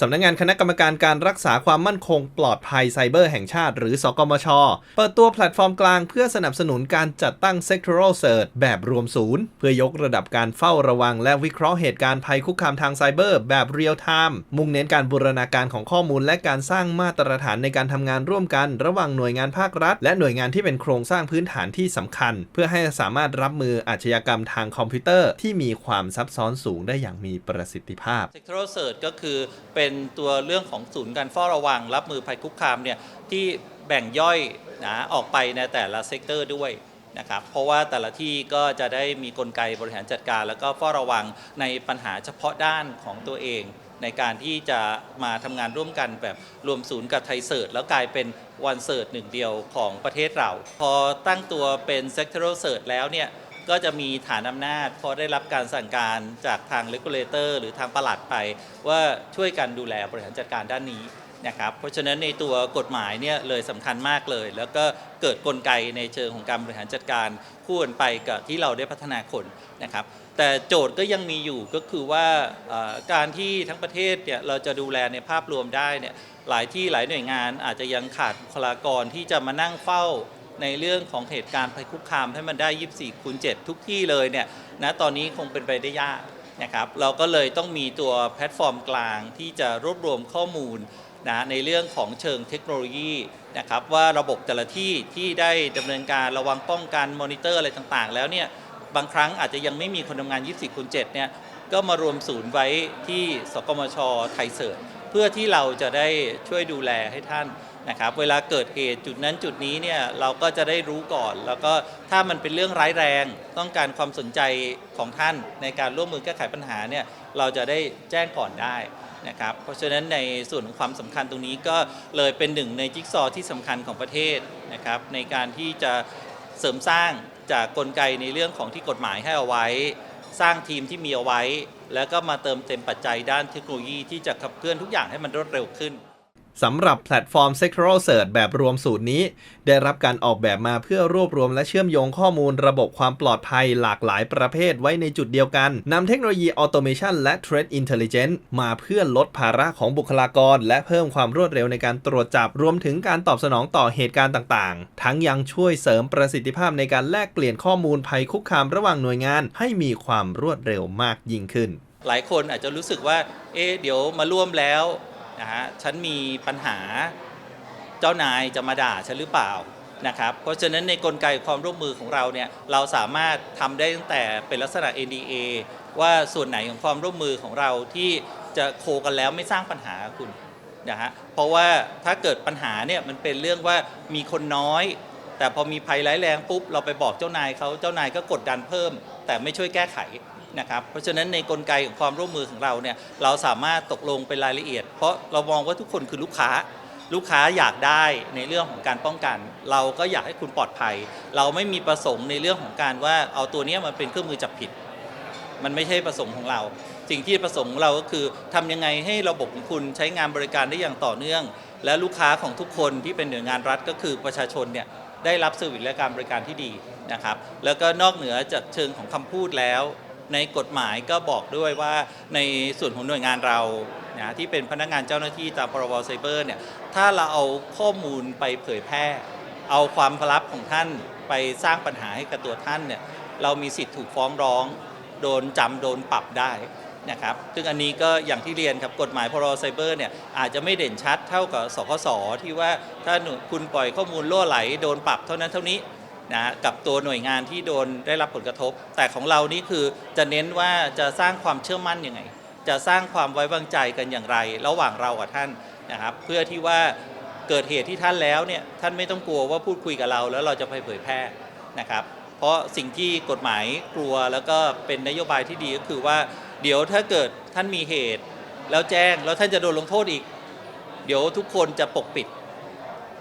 สำนักงานคณะกรรมการการรักษาความมั่นคงปลอดภัยไซเบอร์แห่งชาติ หรือ สกมช เปิดตัวแพลตฟอร์มกลางเพื่อสนับสนุนการจัดตั้ง Sectoral Cert แบบรวมศูนย์ เพื่อยกระดับการเฝ้าระวัง และวิเคราะห์เหตุการณ์ภัยคุกคามทางไซเบอร์ แบบเรียลไทม์มุ่งเน้นการบูรณาการของข้อมูล และการสร้างมาตรฐานในการทำงานร่วมกัน ระหว่างหน่วยงานภาครัฐ และหน่วยงานที่เป็นโครงสร้างพื้นฐานที่สำคัญ เพื่อให้สามารถรับมืออาชญากรรมทางคอมพิวเตอร์ ที่มีความซับซ้อนสูงได้อย่างมีประสิทธิภาพ Sectoral Search ก็คือเป็น็นตัวเรื่องของศูนย์การเฝ้าระวัง รับมือภัยคุกคามเนี่ยที่แบ่งย่อยนะออกไปในแต่ละเซกเตอร์ด้วยนะครับเพราะว่าแต่ละที่ก็จะได้มีกลไกบริหารจัดการ แล้วก็เฝ้าระวังในปัญหาเฉพาะด้านของตัวเอง ในการที่จะมาทำงานร่วมกันแบบรวมศูนย์กับไทยเซิร์ชแล้วกลายเป็นวันเซิร์ชหนึ่งเดียวของประเทศเรา พอตั้งตัวเป็น Sectoral Search แล้วเนี่ย ก็จะมีฐานอำนาจพราะได้รับการสั่งการจากทาง regulator หรือทางประหลัดไป ว่าช่วยกันดูแลบริหารจัดการด้านนี้นะครับเพราะฉะนั้นในตัวกฎหมายเนี่ยเลยสำคัญมากเลย แล้วก็เกิดกลไกในเชิงของการบริหารจัดการคู่กันไปกับที่เราได้พัฒนาคนนะครับแต่โจทย์ก็ยังมีอยู่ก็คือว่าการที่ทั้งประเทศเนี่ยเราจะดูแลในภาพรวมได้เนี่ยหลายที่หลายหน่วยงานอาจจะยังขาดบุคลากรที่จะมานั่งเฝ้า ในเรื่องของเหตุการณ์ภัยคุกคามให้มันได้ 24คูณ7ทุกที่เลยเนี่ยนะตอนนี้คงเป็นไปได้ยากนะครับเราก็เลยต้องมีตัวแพลตฟอร์มกลางที่จะรวบรวมข้อมูลนะในเรื่องของเชิงเทคโนโลยีนะครับว่าระบบแต่ละที่ที่ได้ดำเนินการระวังป้องกันมอนิเตอร์อะไรต่างๆ แล้วเนี่ยบางครั้งอาจจะยังไม่มีคนทำงาน 24คูณ7เนี่ยก็มารวมศูนย์ไว้ที่สกมชไทยเสิร์ชเพื่อที่เราจะได้ช่วยดูแลให้ท่าน นะครับเวลาเกิดเหตุจุดนั้นจุดนี้เนี่ยเราก็จะได้รู้ก่อน แล้วก็ถ้ามันเป็นเรื่องร้ายแรงต้องการความสนใจของท่านในการร่วมมือแก้ไขปัญหาเนี่ยเราจะได้แจ้งก่อนได้นะครับเพราะฉะนั้นในส่วนของความสำคัญตรงนี้ก็เลยเป็นหนึ่งในจิ๊กซอว์ที่สำคัญของประเทศนะครับในการที่จะเสริมสร้างจากกลไกในเรื่องของที่กฎหมายให้เอาไว้ สร้างทีมที่มีเอาไว้ แล้วก็มาเติมเต็มปัจจัยด้านเทคโนโลยีที่จะขับเคลื่อนทุกอย่างให้มันรวดเร็วขึ้น สำหรับแพลตฟอร์ม Sectoral Search แบบรวมสูตรนี้ ได้รับการออกแบบมาเพื่อรวบรวมและเชื่อมโยงข้อมูลระบบความปลอดภัยหลากหลายประเภทไว้ในจุดเดียวกันนำเทคโนโลยี Automation และ Threat Intelligence มาเพื่อลดภาระของบุคลากร และเพิ่มความรวดเร็วในการตรวจจับรวมถึงการตอบสนองต่อเหตุการณ์ต่างๆ ทั้งยังช่วยเสริมประสิทธิภาพในการแลกเปลี่ยนข้อมูลภัยคุกคามระหว่างหน่วยงาน ให้มีความรวดเร็วมากยิ่งขึ้น หลายคนอาจจะรู้สึกว่า เอ๊ะเดี๋ยวมาร่วมแล้ว นะฮะฉันมีปัญหาเจ้านายจะมาด่าฉันหรือเปล่านะครับเพราะฉะนั้นในกลไกความร่วมมือของเราเนี่ยเราสามารถทำได้ตั้งแต่เป็นลักษณะ NDA ว่าส่วนไหนของความร่วมมือของเราที่จะโคกันแล้วไม่สร้างปัญหาคุณนะฮะเพราะว่าถ้าเกิดปัญหาเนี่ยมันเป็นเรื่องว่ามีคนน้อย แต่พอมีภัยร้ายแรงปุ๊บเราไปบอกเจ้านายเขาเจ้านายก็กดดันเพิ่ม แต่ไม่ช่วยแก้ไข นะครับเพราะฉะนั้นในกลไกของความร่วมมือของเราเนี่ยเราสามารถตกลงเป็นรายละเอียด เพราะเรามองว่าทุกคนคือลูกค้า ลูกค้าอยากได้ในเรื่องของการป้องกัน เราก็อยากให้คุณปลอดภัย เราไม่มีประสงค์ในเรื่องของการว่าเอาตัวเนี้ยมาเป็นเครื่องมือจับผิด มันไม่ใช่ประสงค์ของเรา สิ่งที่ประสงค์ของเราก็คือทำยังไงให้ระบบของคุณใช้งานบริการได้อย่างต่อเนื่อง และลูกค้าของทุกคนที่เป็นหน่วยงานรัฐก็คือประชาชนเนี่ยได้รับเซอร์วิสและการบริการที่ดีนะครับ แล้วก็นอกเหนือจากเชิงของคำพูดแล้ว ในกฎหมายก็บอกด้วยว่าในส่วนของหน่วยงานเรานะที่เป็นพนักงานเจ้าหน้าที่ตามพรบไซเบอร์เนี่ยถ้าเราเอาข้อมูลไปเผยแพร่ เอาความลับของท่านไปสร้างปัญหาให้กับตัวท่านเนี่ยเรามีสิทธิ์ถูกฟ้องร้อง โดนจำโดนปรับได้นะครับซึ่งอันนี้ก็อย่างที่เรียนครับกฎหมายพรบไซเบอร์เนี่ยอาจจะไม่เด่นชัดเท่ากับสคสที่ว่าถ้าคุณปล่อยข้อมูลล่วไหลโดนปรับเท่านั้นเท่านี้ นะกับตัวหน่วยงานที่โดนได้รับผลกระทบ แต่ของเรานี่คือจะเน้นว่าจะสร้างความเชื่อมั่นยังไง จะสร้างความไว้วางใจกันอย่างไร ระหว่างเรากับท่านนะครับเพื่อที่ว่าเกิดเหตุที่ท่านแล้วเนี่ยท่านไม่ต้องกลัวว่าพูดคุยกับเรา แล้วเราจะไปเผยแพร่นะครับเพราะสิ่งที่กฎหมายกลัวแล้วก็เป็นนโยบายที่ดีก็คือว่า เดี๋ยวถ้าเกิดท่านมีเหตุ แล้วแจ้งแล้วท่านจะโดนลงโทษอีก เดี๋ยวทุกคนจะปกปิด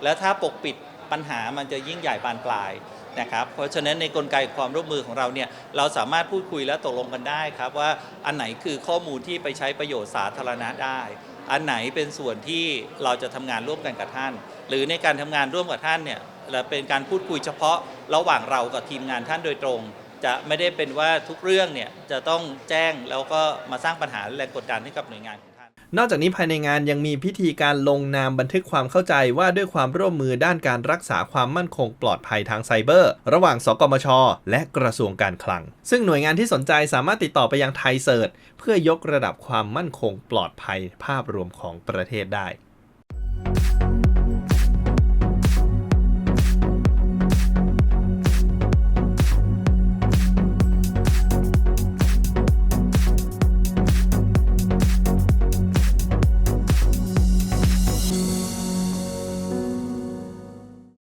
แล้วถ้าปกปิดปัญหามันจะยิ่งใหญ่บานปลาย นะครับเพราะฉะนั้นในกลไกความร่วมมือของเราเนี่ยเราสามารถพูดคุยและตกลงกันได้ครับว่าอันไหนคือข้อมูลที่ไปใช้ประโยชน์สาธารณะได้ อันไหนเป็นส่วนที่เราจะทำงานร่วมกันกับท่าน หรือในการทำงานร่วมกับท่านเนี่ยเราเป็นการพูดคุยเฉพาะระหว่างเรากับทีมงานท่านโดยตรง จะไม่ได้เป็นว่าทุกเรื่องเนี่ยจะต้องแจ้งแล้วก็มาสร้างปัญหาและแรงกดดันให้กับหน่วยงาน นอกจากนี้ภายในงานยังมีพิธีการลงนามบันทึกความเข้าใจว่าด้วยความร่วมมือด้านการรักษาความมั่นคงปลอดภัยทางไซเบอร์ ระหว่าง สกมช และกระทรวงการคลัง ซึ่งหน่วยงานที่สนใจสามารถติดต่อไปยังไทยเซิร์เพื่อยกระดับความมั่นคงปลอดภัยภาพรวมของประเทศได้